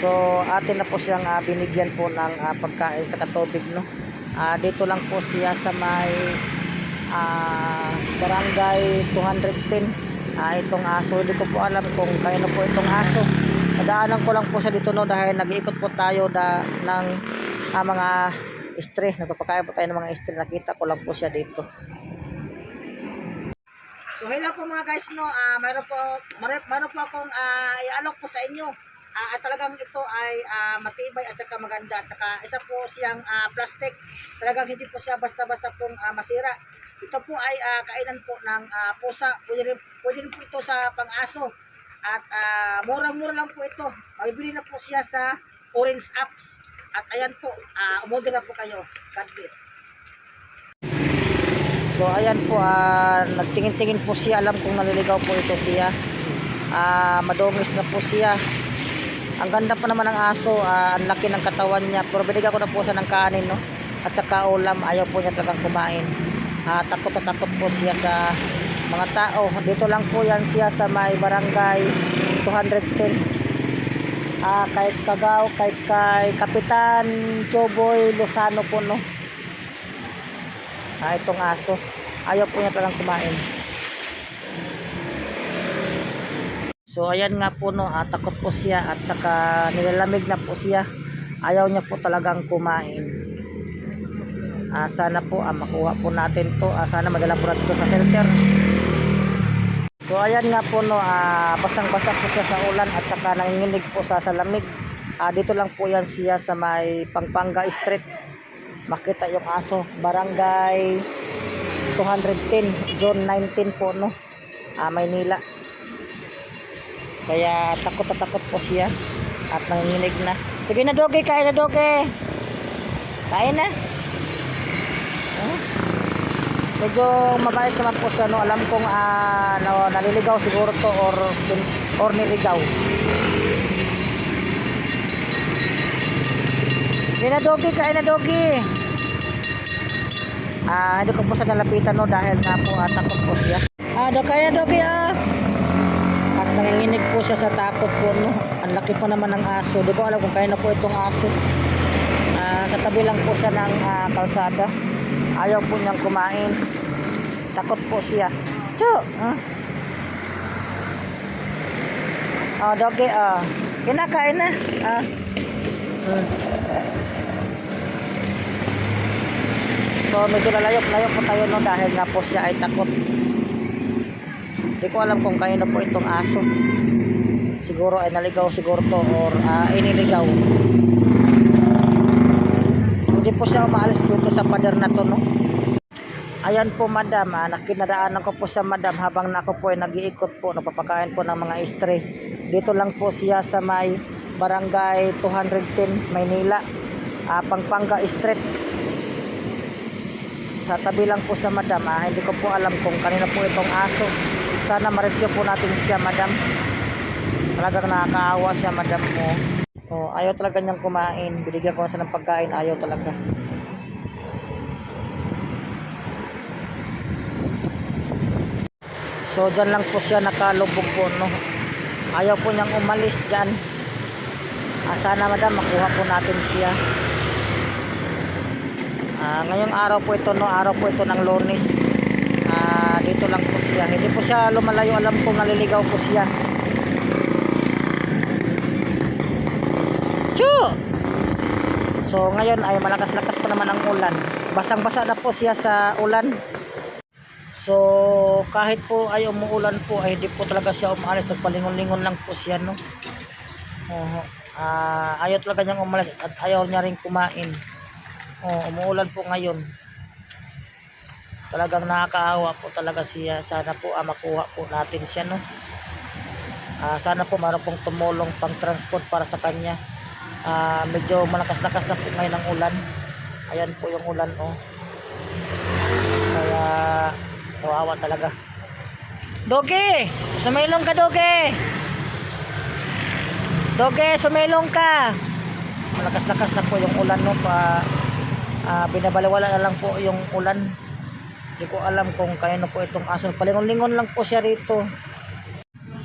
So, atin na po siyang ah, binigyan po ng ah, pagkain sa tubig, no? Ah, dito lang po siya sa may ah, barangay 210. Ah, itong aso, hindi ko po alam kung kaya po itong aso. Nadaanan ko lang po siya dito, no? Dahil nag-iikot po tayo da, ng ah, mga istre. Nagpapakain po tayo ng mga istre. Nakita ko lang po siya dito. So hello po mga guys no, ah mayroon po mayroon, mayroon po akong ah i-alok po sa inyo. Ah at talagang ito ay ah, matibay at saka maganda. At saka isa po siyang ah, plastic. Talagang hindi po siya basta-basta pong ah, masira. Ito po ay ah, kainan po ng ah, pusa. Pwede rin, pwede rin po ito sa pang-aso. At ah, murang-mura lang po ito. Mabibili na po siya sa Orange Apps. At ayan po, ah umorder na po kayo. God bless. So ayan po, ah, nagtingin-tingin po siya, alam kong naliligaw po ito siya. Ah, madungis na po siya. Ang ganda pa naman ng aso, ah, ang laki ng katawan niya. Pero binigyan ko na po siya ng kanin, no? At saka ulam, ayaw po niya talagang kumain. Ah, takot na takot po siya sa mga tao. Dito lang po yan siya sa may barangay 210. Ah, kahit Kagaw, kahit kay Kapitan Choboy Lozano po, no? Ah, itong aso. Ayaw po niya talagang kumain. So, ayan nga po, no, ah, takot po siya at saka nilalamig na po siya. Ayaw niya po talagang kumain. Ah, sana po, ah, makuha po natin to. Ah, sana madala po natin to sa shelter. So, ayan nga po, no, ah, basang-basa po siya sa ulan at saka nanginginig po sa, sa lamig. Ah, dito lang po yan siya sa may Pampanga Street makita yung aso barangay 210 zone 19 po no ah, Maynila kaya takot na takot po siya. At nanginginig na. Sige na doge. Kain na doge. Kain na. Oh. medyo mabait naman po siya no? Alam kong ah, no, naliligaw siguro to or or niligaw. Sige na dogi, kain na dogi. Ah, hindi ko po sa nalapitan no? Dahil nga po ah, takot po siya. Ah, do kaya dogi ah. Nanginginig po siya sa takot po no. Ang laki po naman ng aso. Di ko alam kung kaya na po itong aso. Ah, sa tabi lang po siya ng ah, kalsada. Ayaw po niyang kumain. Takot po siya. Chu! Ah. Oh, dogi ah. Kinakain na. Ah. Hmm. So medyo lalayok-layok po tayo no dahil nga po siya ay takot. Hindi ko alam kung kayo na po itong aso. Siguro ay naligaw siguro to or uh, iniligaw. Hindi po siya umaalis po sa pader na to no. Ayan po madam, ah, nakinadaanan ko po sa madam habang na ako po ay nag-iikot po, napapakain po ng mga istre. Dito lang po siya sa may barangay 210 Maynila, ah, Pampanga Street sa tabi lang po siya madam ah, hindi ko po alam kung kanina po itong aso sana ma-rescue po natin siya madam. Talagang nakakaawa siya madam mo. Oh, ayaw talaga niyang kumain. Binigyan ko na siya ng pagkain ayaw talaga. So dyan lang po siya nakalubog po no? Ayaw po niyang umalis dyan. Ah, sana madam makuha po natin siya. Ah, ngayong araw po ito no, araw po ito ng Lunes. Ah, dito lang po siya. Hindi siya lumalayo, alam ko naliligaw po siya. Chu! So ngayon ay malakas-lakas pa naman ang ulan. Basang-basa na po siya sa ulan. So kahit po ay umuulan po ay hindi po talaga siya umalis. Nagpalingon-lingon lang po siya no. Oh, ah, ayaw talaga niyang umalis at ayaw niya rin kumain. Oh, umuulan po ngayon. Talagang nakakaawa po talaga siya. Sana po ah, makuha po natin siya, no? Ah, sana po mayroon pong tumulong pang transport para sa kanya. Ah, medyo malakas-lakas na po ngayon ang ulan. Ayan po yung ulan, oh. Kaya, kawawa talaga. Doge! Sumailong ka, Doge! Doge, sumailong ka! Malakas-lakas na po yung ulan, no? Pa, ah binabalawala na lang po yung ulan hindi ko alam kung kaya na po itong aso palingon-lingon lang po siya rito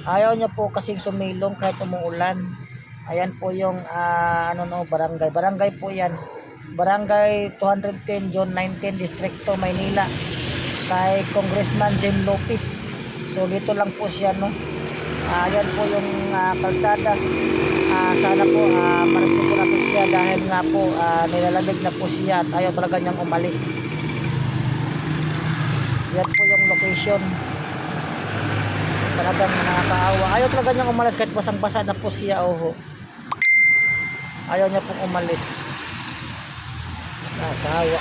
ayaw niya po kasing sumilong kahit umuulan Ayan po yung ah, ano no, barangay. Barangay po yan. Barangay 210, Zone 19, Distrito, Maynila. Kay Congressman Jim Lopez. So dito lang po siya no. Ah, ayan po yung ah, kalsada. Ah, sana po uh, po natin siya dahil nga po ah, nilalamig na po siya at ayaw talaga niyang umalis. Yung location. Talagang nakakaawa. Ayaw talaga niyang umalis kahit basang-basa na po siya. Oho. Ayaw niya pong umalis. Nakakaawa.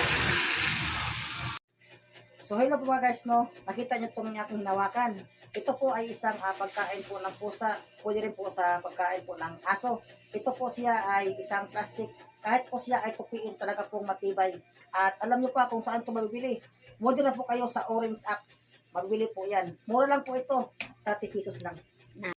So hello po mga guys no. Nakita niyo itong aking hinawakan. Ito po ay isang ah, pagkain po ng pusa. Pwede rin po sa pagkain po ng aso. Ito po siya ay isang plastic. Kahit po siya ay tupiin talaga pong matibay. At alam niyo pa kung saan ito mabibili. Muna na po kayo sa Orange Apps. Magbili po yan. Mura lang po ito. 30 pesos lang.